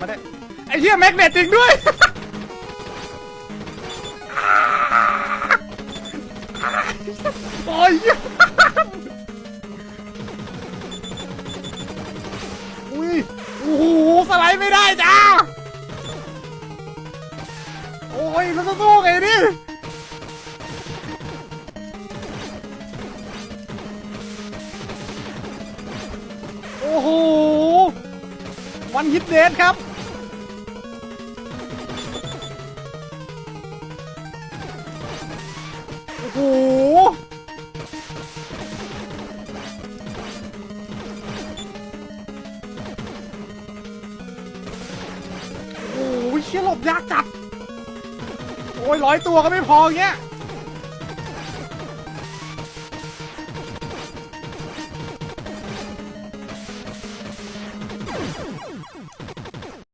มาได้ไอ้เหี้ยแมกเนตจริงด้วย โอ้ยอุ้ยโอ้โหสไลด์ไม่ได้จ้า โอ้ยแล้วจะสู้ไงดิโอ้โห วันฮิตเดทครับ โอ้โห โอ้โหเชี่ยหลบยากจัด โอ้ยร้อยตัวก็ไม่พอเงี้ย